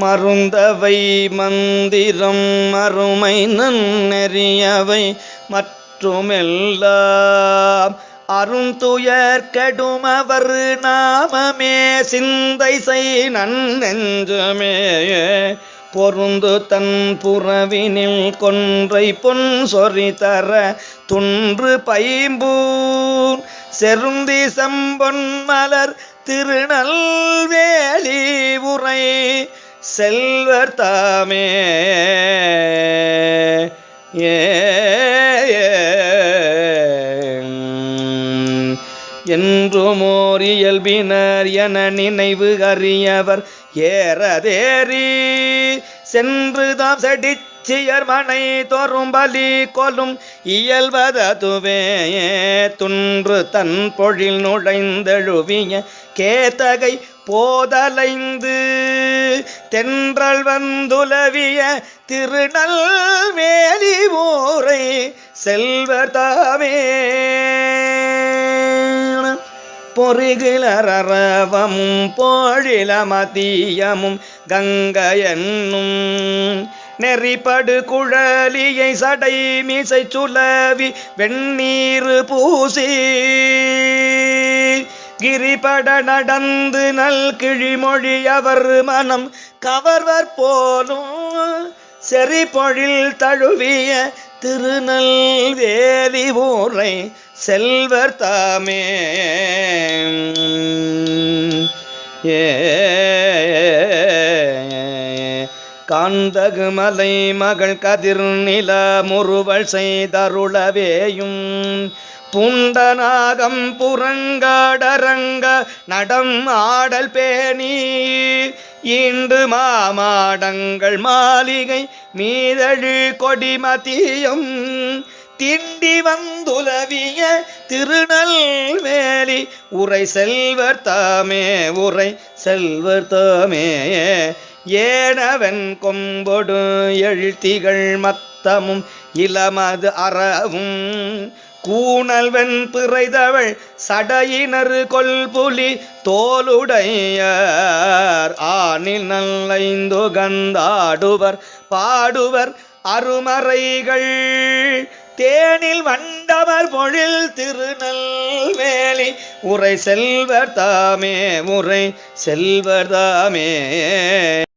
மருந்தவை மந்திரம் மறுமை நன்னெறியவை மற்றுமெல்லாம். அருந்துயர் கடுமவர் நாமமே சிந்தை செய் நன்னெஞ்சமே. பொருந்து தன் புறவினில் கொன்றை பொன் சொறி தர துன்று பைம்பூன் செருந்தி சம்பொன் மலர் திருநல்வேலி உரை செல்வர் தாமே. ஏ என்றுமோர் இயல்பினர் என நினைவு அறியவர். ஏறதேறி சென்று தாம் செடிச்சியர் மனை தோறும் பலி கொலும் இயல்வததுவே துன்று தன் பொழில் நுழைந்தெழுவிய கேத்தகை போதலைந்து தென்றல் வந்துலவிய திருநல் திருநல்வேலி ஊரை செல்வர் தாமே. பொறிகிளரவமும் போழில மதியமும் கங்கையன்னும் நெறிப்படு குழலியை சடை மீசை சுலவி வெண்ணீர் பூசி கிரிபட நடந்து நல் கிழிமொழி அவர் மனம் கவர்வர் போலும் செறிபொழில் தழுவிய திருநல்வேலி ஊரை செல்வர் தாமே. ஏ காந்தகு மலை மகள் கதிர் நில முறுவல் செய்தருளவேயும் புண்டநாகம் புறங்காடரங்க நடம் ஆடல் பேணி இன்று மாமாடங்கள் மாளிகை மீதழு கொடிமதியம். திண்டி வந்துலவிய திருநல்வேலி உரை செல்வர் தாமே உரை செல்வர் தாமே ஏனவன் கொம்பொடு எழுத்திகள் மத்தமும் இளமது அறவும். கூணல்வன் பிறைதவள் சடையினர் கொல்புலி தோலுடையார் ஆனில் நல்லைந்து கந்தாடுவர் பாடுவர் அருமறைகள். தேனில் வண்டவர் பொழில் திருநல்வேலி. உரை செல்வர் தாமே உரை செல்வர் தாமே.